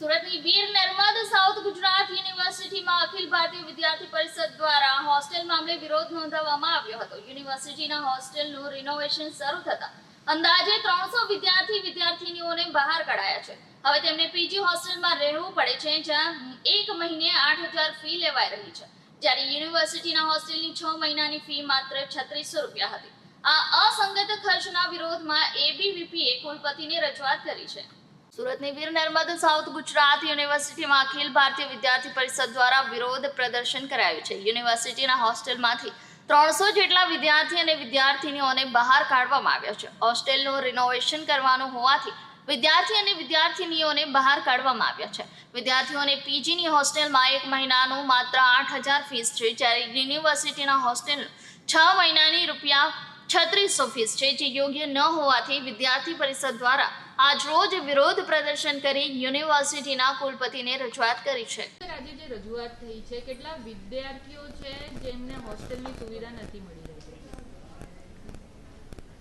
સુરતની વીર નર્મદ સાઉથ ગુજરાત યુનિવર્સિટીમાં અખિલ ભારતીય વિદ્યાર્થી પરિષદ દ્વારા હોસ્ટેલ મામલે વિરોધ નોંધાવવામાં આવ્યો હતો. યુનિવર્સિટીના હોસ્ટેલનું રિનોવેશન શરૂ થતા અંદાજે ત્રણસો વિદ્યાર્થી વિદ્યાર્થીનીઓને બહાર કઢાયા છે. હવે તેમને પીજી હોસ્ટેલમાં રહેવું પડે છે, જ્યાં એક મહિને આઠ હજાર ફી લેવાઈ રહી છે. જ્યારે યુનિવર્સિટીના હોસ્ટેલની છ મહિનાની ફી માત્ર છત્રીસો રૂપિયા હતી. આ અસંગત ખર્ચના વિરોધમાં એબીવીપીએ કુલપતિને રજૂઆત કરી છે. સુરતની વીર નર્મદ સાઉથ ગુજરાત યુનિવર્સિટીમાં અખિલ ભારતીય વિદ્યાર્થી પરિષદ દ્વારા વિરોધ પ્રદર્શન કરાયું છે. યુનિવર્સિટીના હોસ્ટેલમાંથી ત્રણસો જેટલા વિદ્યાર્થી અને વિદ્યાર્થીનીઓને બહાર કાઢવામાં આવ્યા છે. હોસ્ટેલનું રિનોવેશન કરવાનું હોવાથી વિદ્યાર્થી અને વિદ્યાર્થીનીઓને બહાર કાઢવામાં આવ્યા છે. વિદ્યાર્થીઓને પીજીની હોસ્ટેલમાં એક મહિનાનું માત્ર આઠ હજાર ફીસ છે, જ્યારે યુનિવર્સિટીના હોસ્ટેલનું છ મહિનાની રૂપિયા છત્રીસો ફીસ છે, જે યોગ્ય ન હોવાથી વિદ્યાર્થી પરિષદ દ્વારા આજરોજ વિરોધ પ્રદર્શન કરી યુનિવર્સિટીના કુલપતિને રજૂઆત કરી છે. આજે જે રજૂઆત થઈ છે કેટલા વિદ્યાર્થીઓ છે જેમને હોસ્ટેલની સુવિધા નથી મળી રહી?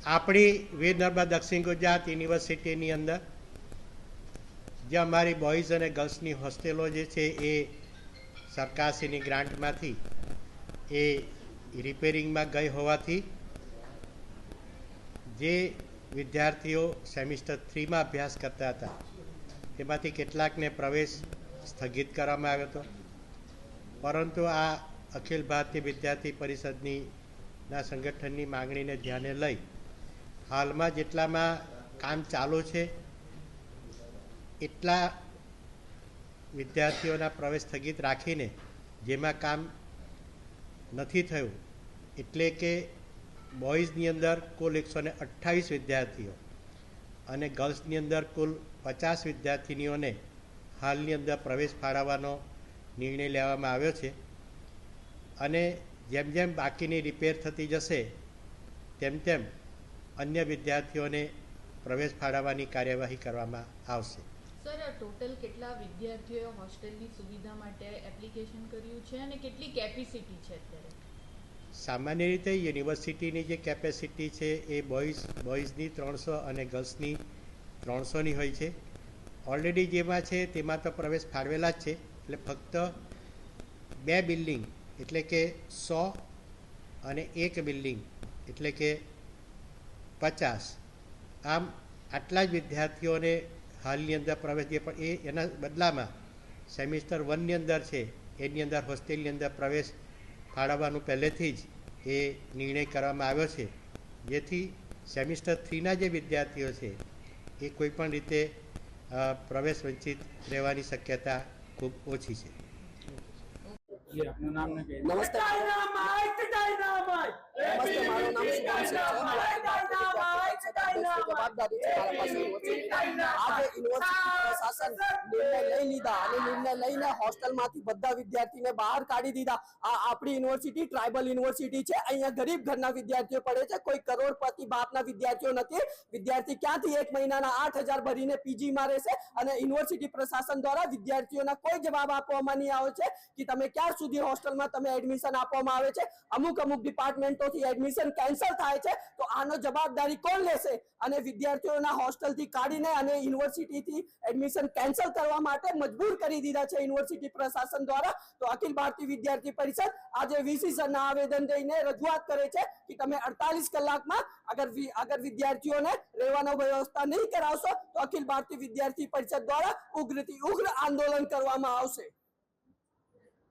આપણી વીર નર્મદા દક્ષિણ ગુજરાત યુનિવર્સિટીની અંદર જે અમારી બોયઝ અને ગર્લ્સની હોસ્ટેલો જે છે એ સરકારશ્રીની ગ્રાન્ટમાંથી એ રિપેરિંગમાં ગઈ હોવાથી જે વિદ્યાર્થીઓ સેમિસ્ટર થ્રીમાં અભ્યાસ કરતા હતા. તેમાંથી કેટલાકને પ્રવેશ સ્થગિત કરવામાં આવ્યો હતો. પરંતુ આ અખિલ ભારતીય વિદ્યાર્થી પરિષદની ના સંગઠનની માંગણીને ધ્યાને લઈ હાલમાં જેટલામાં કામ ચાલુ છે, એટલા વિદ્યાર્થીઓના પ્રવેશ સ્થગિત રાખીને જેમાં કામ નથી થયું, એટલે કે બોયઝની અંદર કુલ એકસો ને અઠ્ઠાવીસ વિદ્યાર્થીઓ અને ગર્લ્સની અંદર કુલ પચાસ વિદ્યાર્થીનીઓને હાલની અંદર પ્રવેશ ફાળવવાનો નિર્ણય લેવામાં આવ્યો છે. અને જેમ જેમ બાકીની રિપેર થતી જશે, તેમ તેમ અન્ય વિદ્યાર્થીઓને પ્રવેશ ફાળવવાની કાર્યવાહી કરવામાં આવશે. સર ટોટલ કેટલા વિદ્યાર્થીઓએ હોસ્ટેલની સુવિધા માટે એપ્લિકેશન કર્યું છે અને કેટલી કેપેસિટી છે અત્યારે? સામાન્ય રીતે યુનિવર્સિટીની જે કેપેસિટી છે એ બોયઝ બોયઝની ત્રણસો અને ગર્લ્સની ત્રણસોની હોય છે. ઓલરેડી જેમાં છે તેમાં તો પ્રવેશ ફાળવેલા જ છે. એટલે ફક્ત બે બિલ્ડિંગ એટલે કે સો અને એક બિલ્ડિંગ એટલે કે પચાસ. આમ આટલા જ વિદ્યાર્થીઓને હાલની અંદર પ્રવેશ દે પણ એ એના બદલામાં સેમિસ્ટર વનની અંદર છે, એની અંદર, હોસ્ટેલની અંદર પ્રવેશ ફાળવવાનું પહેલેથી જ એ નિર્ણય કરવામાં આવ્યો છે. જેથી સેમિસ્ટર થ્રીના જે વિદ્યાર્થીઓ છે એ કોઈપણ રીતે પ્રવેશ વંચિત રહેવાની શક્યતા ખૂબ ઓછી છે. નમસ્તે. મારું નામ છે. જવાબદારી છે મારા પાસે યુનિવર્સિટીની. આજે યુનિવર્સિટી પ્રશાસન નિર્ણય લઈ લીધા અને નિર્ણય લઈને હોસ્ટેલમાંથી બધા વિદ્યાર્થીને બહાર કાઢી દીધા. આ આપણી યુનિવર્સિટી ટ્રાઇબલ યુનિવર્સિટી છે. અહીંયા ગરીબ ઘરના વિદ્યાર્થીઓ પડે છે. કોઈ કરોડપતિ બાપના વિદ્યાર્થીઓ નથી. વિદ્યાર્થી ક્યાંથી એક મહિનાના આઠ હજાર ભરીને પીજી માં રહેશે અને યુનિવર્સિટી પ્રશાસન દ્વારા વિદ્યાર્થીઓના કોઈ જવાબ આપવામાં નહીં આવે છે કે તમે ક્યાં સુધી હોસ્ટેલમાં તમે એડમિશન આપવામાં આવે છે? અમુક અમુક ડિપાર્ટમેન્ટોથી એડમિશન કેન્સલ થાય છે. તો આનો જવાબદારી કોણ લેશે? અને વિદ્યાર્થીઓના હોસ્ટેલથી કાઢીને અને યુનિવર્સિટીથી એડમિશન કેન્સલ કરવા માટે મજબૂર કરી દીધા છે યુનિવર્સિટી પ્રશાસન દ્વારા. તો અખિલ ભારતીય વિદ્યાર્થી પરિષદ આજે વીસી સરના આવેદન દઈને રજૂઆત કરે છે કે તમે અડતાલીસ કલાકમાં અગર અગર વિદ્યાર્થીઓને રહેવાનો વ્યવસ્થા નહીં કરાવશો તો અખિલ ભારતીય વિદ્યાર્થી પરિષદ દ્વારા ઉગ્રથી ઉગ્ર આંદોલન કરવામાં આવશે.